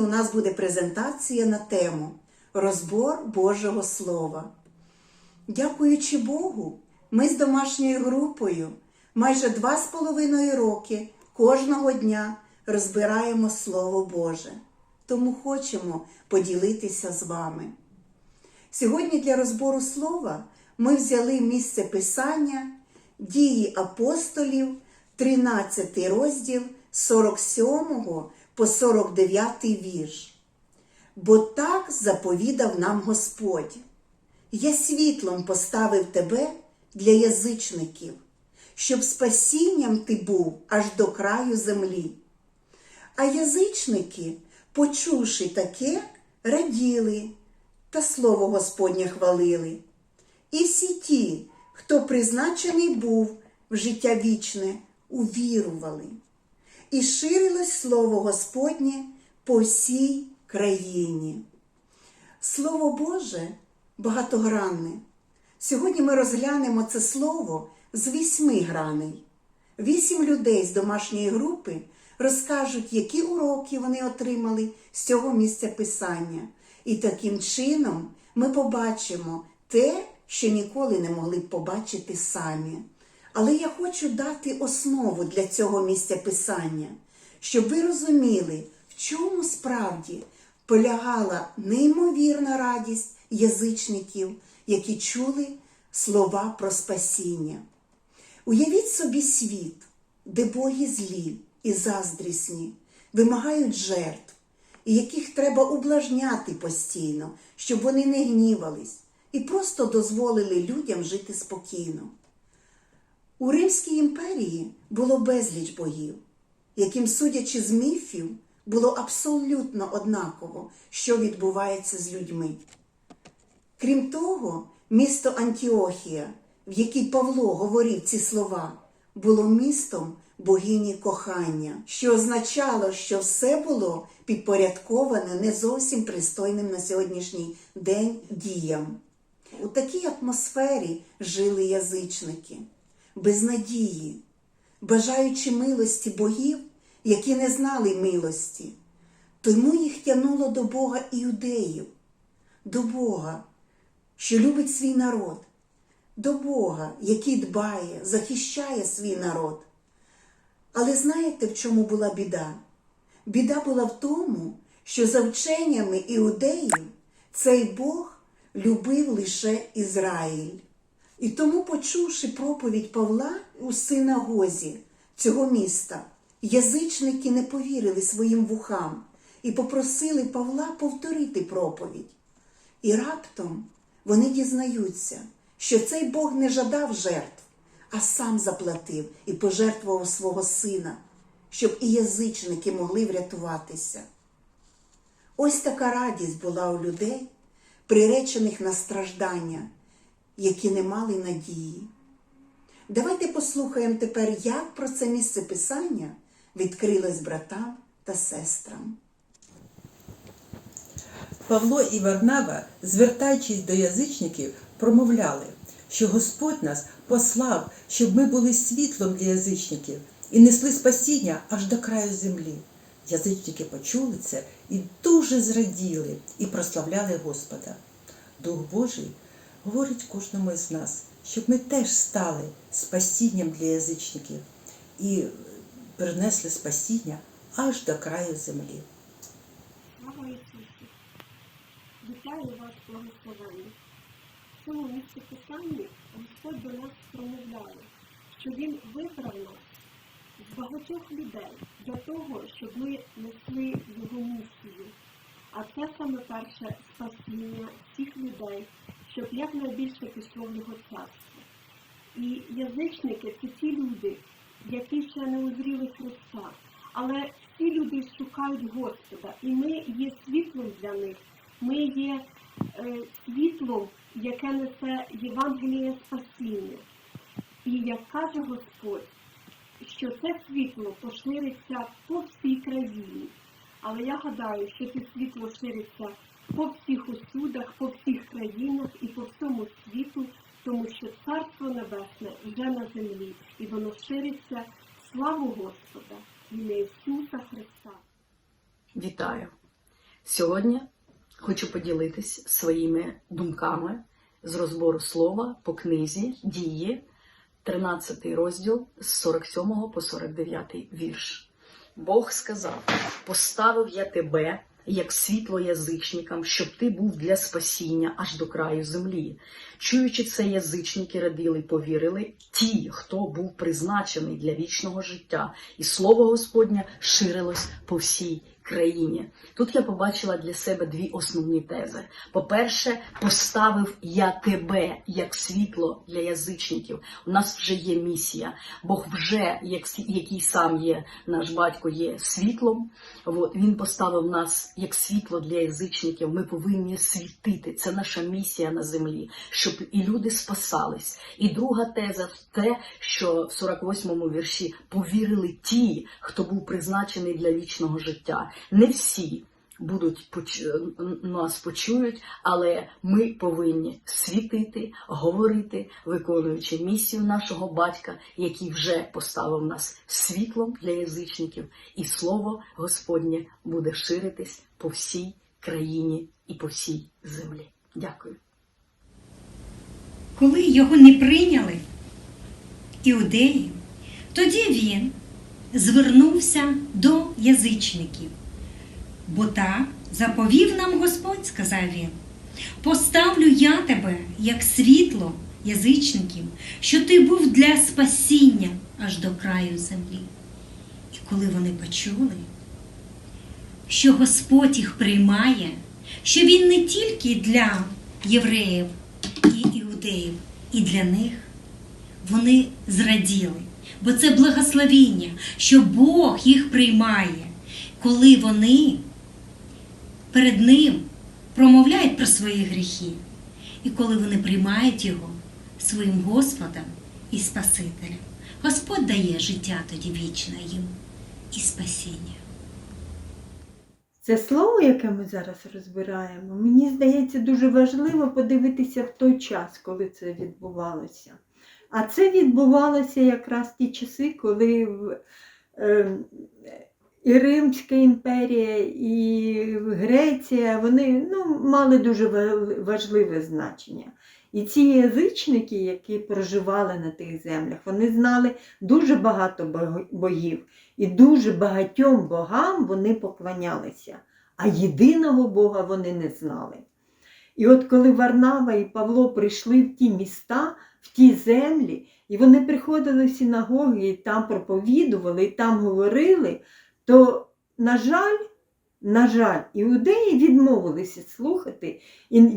у нас буде презентація на тему Розбор Божого Слова. Дякуючи Богу, ми з домашньою групою майже два з половиною роки кожного дня розбираємо Слово Боже. Тому хочемо поділитися з вами. Сьогодні для розбору слова ми взяли місце Писання Дії апостолів, 13 розділ 47 по 49 вірш. Бо так заповідав нам Господь. Я світлом поставив тебе для язичників, щоб спасінням ти був аж до краю землі. А язичники, почувши таке, раділи та слово Господнє хвалили. І всі ті, хто призначений був в життя вічне, увірували. І ширилось слово Господнє по всій країні. Слово Боже багатогранне. Сьогодні ми розглянемо це слово з вісьми граней. Вісім людей з домашньої групи розкажуть, які уроки вони отримали з цього місця писання. І таким чином ми побачимо те, що ніколи не могли б побачити самі. Але я хочу дати основу для цього місця писання, щоб ви розуміли, в чому справді полягала неймовірна радість язичників, які чули слова про спасіння. Уявіть собі світ, де боги злі і заздрісні вимагають жертв, і яких треба ублажняти постійно, щоб вони не гнівались і просто дозволили людям жити спокійно. У Римській імперії було безліч богів, яким, судячи з міфів, було абсолютно однаково, що відбувається з людьми. Крім того, місто Антіохія, в якій Павло говорив ці слова, було містом богині кохання, що означало, що все було підпорядковане не зовсім пристойним на сьогоднішній день діям. У такій атмосфері жили язичники, без надії, бажаючи милості богів, які не знали милості. Тому їх тянуло до Бога іудеїв, до Бога, що любить свій народ, до Бога, який дбає, захищає свій народ. Але знаєте, в чому була біда? Біда була в тому, що за вченнями іудеїв цей Бог любив лише Ізраїль. І тому, почувши проповідь Павла у синагозі цього міста, язичники не повірили своїм вухам і попросили Павла повторити проповідь. І раптом вони дізнаються, що цей Бог не жадав жертв, а сам заплатив і пожертвував свого сина, щоб і язичники могли врятуватися. Ось така радість була у людей, приречених на страждання, які не мали надії. Давайте послухаємо тепер, як про це місце писання відкрилось братам та сестрам. Павло і Варнава, звертаючись до язичників, промовляли, що Господь нас послав, щоб ми були світлом для язичників і несли спасіння аж до краю землі. Язичники почули це і дуже зраділи і прославляли Господа. Дух Божий говорить кожному із нас, щоб ми теж стали спасінням для язичників і принесли спасіння аж до краю землі. Слава Ісусу! Вітаю вас, благословенні! В цьому місці писання Господь до нас промовляє, що Він вибрав нас з багатьох людей для того, щоб ми несли Його місію. А це саме перше спасіння всіх людей, щоб якнайбільше пішло в Його царство. І язичники це ті люди, які ще не узріли Христа. Але всі люди шукають Господа, і ми є світлом для них. Ми є е, світлом, яке несе Євангеліє спасіння. І як каже Господь, що це світло пошириться по всій країні. Але я гадаю, що це світло шириться по всіх усюдах, по всіх країнах і по всьому світу, тому що Царство Небесне вже на землі, і воно шириться. Славу Господа, ім'я Ісуса Христа. Вітаю! Сьогодні хочу поділитись своїми думками з розбору слова по книзі Дії, 13 розділ з 47 по 49 вірш. Бог сказав: Поставив я тебе як світло язичникам, щоб ти був для спасіння аж до краю землі. Чуючи це, язичники радили й повірили ті, хто був призначений для вічного життя, і слово Господнє ширилось по всій країні. Тут я побачила для себе дві основні тези. По-перше, поставив я тебе як світло для язичників. У нас вже є місія. Бог вже, як, який сам є, наш батько є світлом. От, він поставив нас як світло для язичників. Ми повинні світити. Це наша місія на землі, щоб і люди спасались. І друга теза те, що в 48-му вірші повірили ті, хто був призначений для вічного життя. Не всі будуть нас почують, але ми повинні світити, говорити, виконуючи місію нашого батька, який вже поставив нас світлом для язичників, і слово Господнє буде ширитись по всій країні і по всій землі. Дякую. Коли його не прийняли іудеї, тоді він звернувся до язичників. Бо так заповів нам Господь, сказав він. Поставлю я тебе як світло язичників, що ти був для спасіння аж до краю землі. І коли вони почули, що Господь їх приймає, що Він не тільки для євреїв і іудеїв, і для них, вони зраділи, бо це благословіння, що Бог їх приймає, коли вони перед Ним промовляють про свої гріхи, і коли вони приймають Його своїм Господом і Спасителем. Господь дає життя тоді вічне їм і спасіння. Це слово, яке ми зараз розбираємо, мені здається, дуже важливо подивитися в той час, коли це відбувалося. А це відбувалося якраз ті часи, коли в- е, і Римська імперія, і Греція вони ну, мали дуже важливе значення. І ці язичники, які проживали на тих землях, вони знали дуже багато богів. І дуже багатьом богам вони поклонялися, а єдиного Бога вони не знали. І от коли Варнава і Павло прийшли в ті міста, в ті землі, і вони приходили в синагоги і там проповідували, і там говорили, то, на жаль, на жаль, іудеї відмовилися слухати, і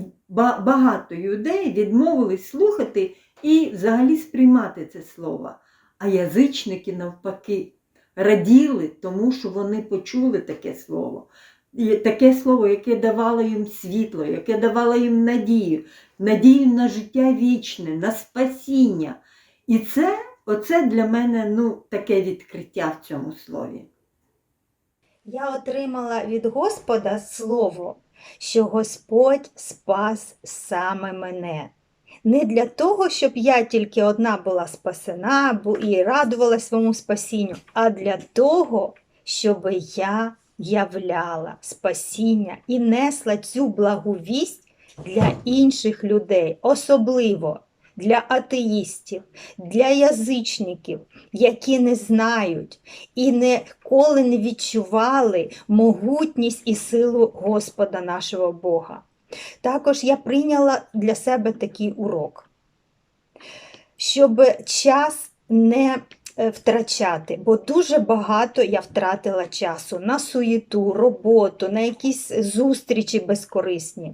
багато іудеїв відмовились слухати і взагалі сприймати це слово. А язичники навпаки раділи, тому що вони почули таке слово. І таке слово, яке давало їм світло, яке давало їм надію, надію на життя вічне, на спасіння. І це, оце для мене ну, таке відкриття в цьому слові. Я отримала від Господа слово, що Господь спас саме мене. Не для того, щоб я тільки одна була спасена і радувалася своєму спасінню, а для того, щоб я являла спасіння і несла цю благовість для інших людей, особливо для атеїстів, для язичників, які не знають і ніколи не відчували могутність і силу Господа нашого Бога. Також я прийняла для себе такий урок, щоб час не е, втрачати, бо дуже багато я втратила часу на суєту, роботу, на якісь зустрічі безкорисні.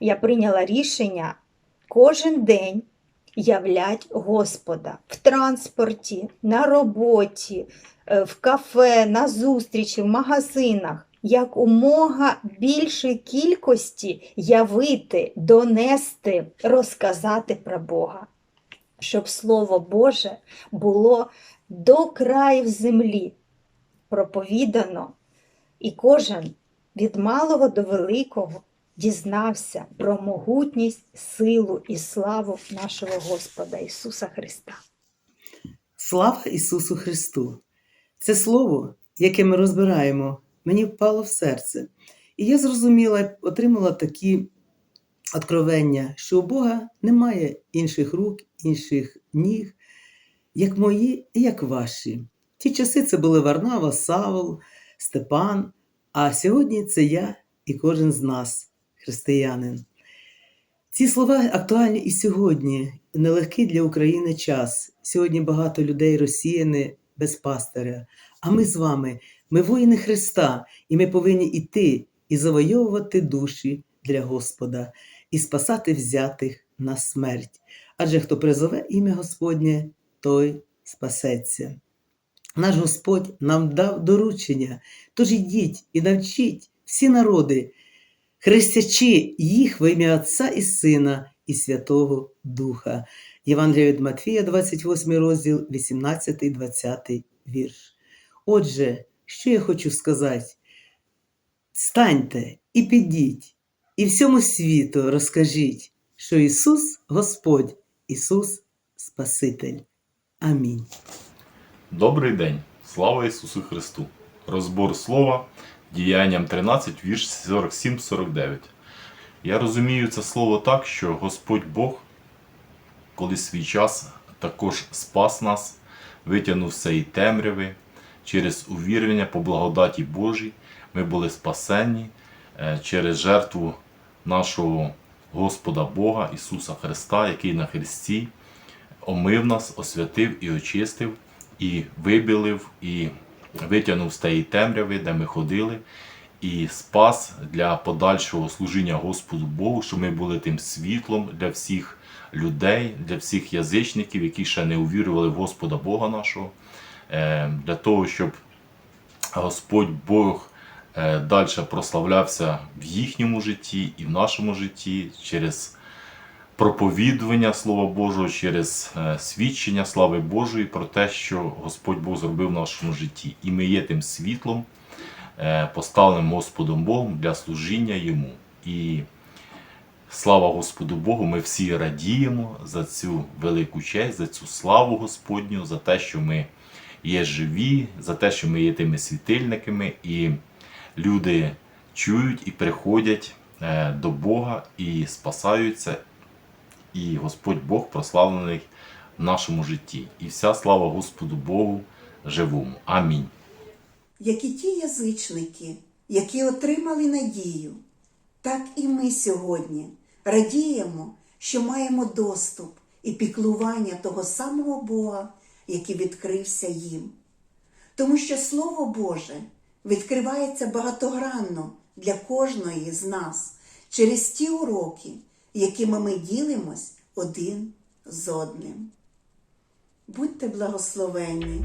Я прийняла рішення кожен день являть Господа в транспорті, на роботі, е, в кафе, на зустрічі, в магазинах. Якомога більшої кількості явити, донести, розказати про Бога, щоб Слово Боже було до країв землі проповідано, і кожен від малого до великого дізнався про могутність, силу і славу нашого Господа Ісуса Христа. Слава Ісусу Христу! Це слово, яке ми розбираємо, мені впало в серце. І я зрозуміла, отримала такі откровення, що у Бога немає інших рук, інших ніг, як мої і як ваші. Ті часи це були Варнава, Савол, Степан, а сьогодні це я і кожен з нас, християнин. Ці слова актуальні і сьогодні. Нелегкий для України час. Сьогодні багато людей розсіяні без пастиря. А ми з вами, ми воїни Христа, і ми повинні йти і завойовувати душі для Господа, і спасати взятих на смерть. Адже хто призове ім'я Господнє, той спасеться. Наш Господь нам дав доручення, тож ідіть і навчіть всі народи, хрестячи їх в ім'я Отця і Сина і Святого Духа. Євангелія від Матфія, 28 розділ, 18-20 вірш. Отже, що я хочу сказати? Станьте і підіть, і всьому світу розкажіть, що Ісус Господь, Ісус Спаситель. Амінь. Добрий день! Слава Ісусу Христу! Розбор слова діянням 13, вірш 47-49. Я розумію це слово так, що Господь Бог колись свій час також спас нас, витягнув з цієї темряви через увірення по благодаті Божій. Ми були спасені е, через жертву нашого Господа Бога Ісуса Христа, який на Христі омив нас, освятив і очистив, і вибілив, і витягнув з тієї темряви, де ми ходили, і спас для подальшого служіння Господу Богу, щоб ми були тим світлом для всіх людей, для всіх язичників, які ще не увірували в Господа Бога нашого, е, для того, щоб Господь Бог далі прославлявся в їхньому житті і в нашому житті через проповідування Слова Божого, через е, свідчення слави Божої про те, що Господь Бог зробив в нашому житті. І ми є тим світлом, е, поставленим Господом Богом для служіння Йому. І слава Господу Богу, ми всі радіємо за цю велику честь, за цю славу Господню, за те, що ми є живі, за те, що ми є тими світильниками, і люди чують і приходять е, до Бога і спасаються, і Господь Бог прославлений в нашому житті. І вся слава Господу Богу живому. Амінь. як і ті язичники, які отримали надію, так і ми сьогодні радіємо, що маємо доступ і піклування того самого Бога, який відкрився їм. Тому що Слово Боже відкривається багатогранно для кожної з нас через ті уроки, якими ми ділимось один з одним. Будьте благословенні!